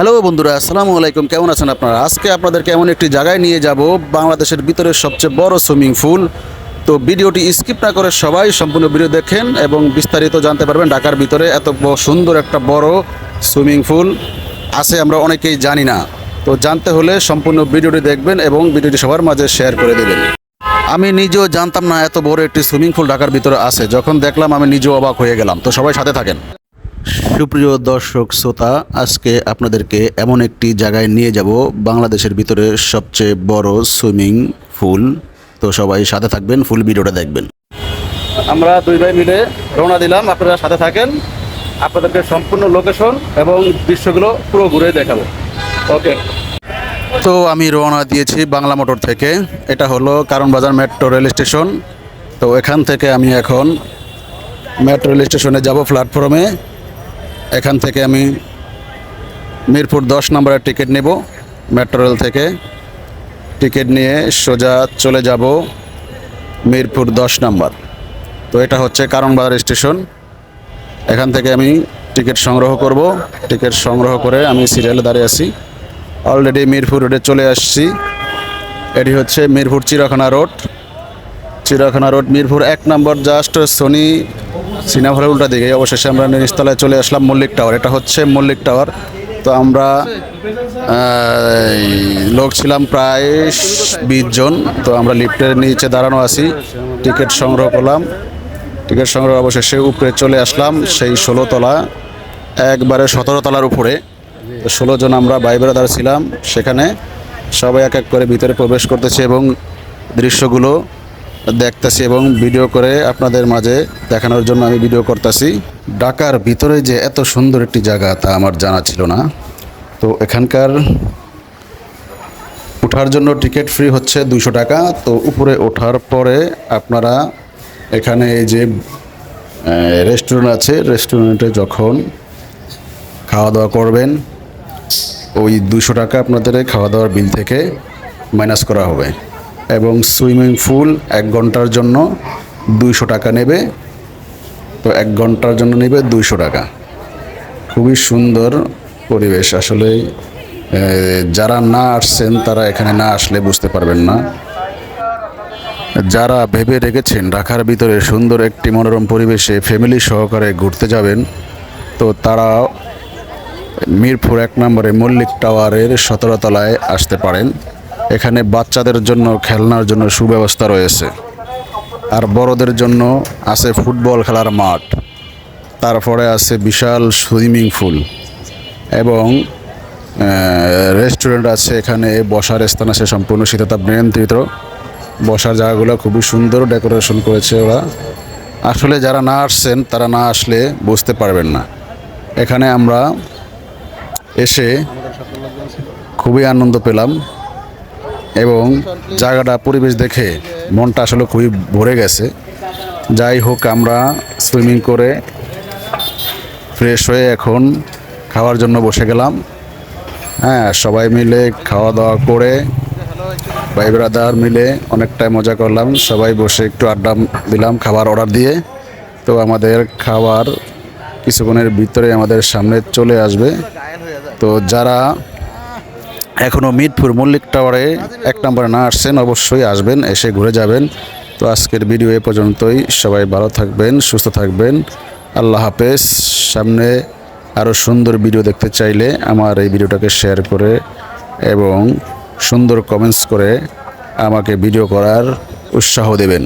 Hello বন্ধুরা, আসসালামু আলাইকুম। কেমন আছেন আপনারা? আজকে আপনাদেরকে এমন একটি জায়গায় নিয়ে যাব, বাংলাদেশের ভিতরে সবচেয়ে বড় সুইমিং পুল। তো ভিডিওটি স্কিপ না করে সবাই সম্পূর্ণ ভিডিও দেখেন এবং বিস্তারিত জানতে পারবেন ঢাকার ভিতরে এত সুন্দর একটা বড় সুইমিং পুল। আছে, আমরা অনেকেই জানি না। তো জানতে হলে সম্পূর্ণ ভিডিওটি দেখবেন এবং ভিডিওটি সবার মাঝে শেয়ার করে দেবেন। আমি নিজেও জানতাম না এত বড় একটি সুইমিং পুল ঢাকার ভিতরে আছে। যখন দেখলাম, আমি নিজেও অবাক হয়ে গেলাম। তো সবাই সাথে থাকেন। সুপ্রিয় দর্শক শ্রোতা আজকে আপনাদেরকে এমন একটি জায়গায় নিয়ে যাব বাংলাদেশের ভিতরে সবচেয়ে বড় সুইমিং ফুল তো সবাই সাথে থাকবেন ফুল ভিডিওটা দেখবেন। আমরা দুই ভাই মিলে রওনা দিলাম আপনারা সাথে থাকেন। আপনাদেরকে সম্পূর্ণ লোকেশন এবং দৃশ্যগুলো পুরো ঘুরে দেখাবো। ওকে তো আমি রওনা দিয়েছি বাংলা মোটর থেকে। এটা হলো কারণ বাজার মেট্রো রেল স্টেশন। তো এখান থেকে আমি এখন মেট্রো রেল স্টেশনে যাব প্ল্যাটফর্মে এখান থেকে আমি মিরপুর দশ নম্বরের টিকিট নেব, মেট্রো রেল থেকে। টিকিট নিয়ে সোজা চলে যাব মিরপুর দশ নম্বর। তো এটা হচ্ছে কারণবাজার স্টেশন। এখান থেকে আমি টিকিট সংগ্রহ করব। টিকিট সংগ্রহ করে আমি সিরিয়ালে দাঁড়িয়ে আছি। অলরেডি মিরপুর রোডে চলে আসছি। এটি হচ্ছে মিরপুর চিড়াখানা রোড চিড়াখানা রোড মিরপুর এক নম্বর জাস্ট সোনি সিনেমা উল্টা দিকে। অবশেষে আমরা নিচতলায় চলে আসলাম মল্লিক টাওয়ার। এটা হচ্ছে মল্লিক টাওয়ার। তো আমরা লোক ছিলাম প্রায় বিশ জন। তো আমরা লিফটের নিচে দাঁড়ানো আছি। টিকিট সংগ্রহ করলাম। টিকিট সংগ্রহ অবশেষে উপরে চলে আসলাম সেই ষোলো তলা। একবারে সতেরো তলার উপরে। তো ষোলো জন আমরা ভাই বেড়াদার ছিলাম সেখানে। সবাই এক এক করে ভিতরে প্রবেশ করতেছে এবং দৃশ্যগুলো দেখতেছি এবং ভিডিও করে আপনাদের মাঝে দেখানোর জন্য আমি ভিডিও করতেছি। ঢাকার ভিতরে যে এত সুন্দর একটি জায়গা তা আমার জানা ছিল না। তো এখানকার ওঠার জন্য টিকিট ফ্রি হচ্ছে দুশো টাকা। তো উপরে ওঠার পরে আপনারা এখানে এই যে রেস্টুরেন্ট আছে রেস্টুরেন্টে যখন খাওয়া দাওয়া করবেন, ওই দুশো টাকা আপনাদের খাওয়া দাওয়ার বিল থেকে মাইনাস করা হবে। এবং সুইমিং পুল এক ঘণ্টার জন্য দুইশো টাকা নেবে। তো এক ঘণ্টার জন্য নেবে দুইশো টাকা। খুবই সুন্দর পরিবেশ। আসলে যারা না আসছেন, তারা এখানে না আসলে বুঝতে পারবেন না। যারা ভেবে রেখেছেন ঢাকার ভিতরে সুন্দর একটি মনোরম পরিবেশে ফ্যামিলি সহকারে ঘুরতে যাবেন, তো তারা মিরপুর এক নম্বরে মল্লিক টাওয়ারের সতেরো তলায় আসতে পারেন। এখানে বাচ্চাদের জন্য, খেলনার জন্য সুব্যবস্থা রয়েছে। আর বড়দের জন্য আছে ফুটবল খেলার মাঠ। তারপরে আছে বিশাল সুইমিং পুল এবং রেস্টুরেন্ট আছে এখানে। বসার স্থান আছে সম্পূর্ণ শীততাপ নিয়ন্ত্রিত। বসার জায়গাগুলো খুবই সুন্দর ডেকোরেশন করেছে ওরা। আসলে যারা না আসছেন, তারা না আসলে বুঝতে পারবেন না। এখানে আমরা এসে খুবই আনন্দ পেলাম। এবং জায়গাটা, পরিবেশ দেখে মনটা আসলে খুবই ভরে গেছে। যাই হোক, আমরা সুইমিং করে ফ্রেশ হয়ে এখন খাওয়ার জন্য বসে গেলাম। হ্যাঁ সবাই মিলে খাওয়া দাওয়া করে, ভাই ব্রাদার মিলে অনেকটাই মজা করলাম। সবাই বসে একটু আড্ডা দিলাম খাবার অর্ডার দিয়ে। তো আমাদের খাবার কিছুক্ষণের ভিতরে আমাদের সামনে চলে আসবে। তো যারা এখনও মিরপুর মল্লিক টাওয়ারে এক নম্বরে না আসছেন, অবশ্যই আসবেন, এসে ঘুরে যাবেন। তো আজকের ভিডিও এ পর্যন্তই। সবাই ভালো থাকবেন, সুস্থ থাকবেন। আল্লাহ হাফেজ। সামনে আরও সুন্দর ভিডিও দেখতে চাইলে আমার এই ভিডিওটাকে শেয়ার করে এবং সুন্দর কমেন্টস করে আমাকে ভিডিও করার উৎসাহ দেবেন।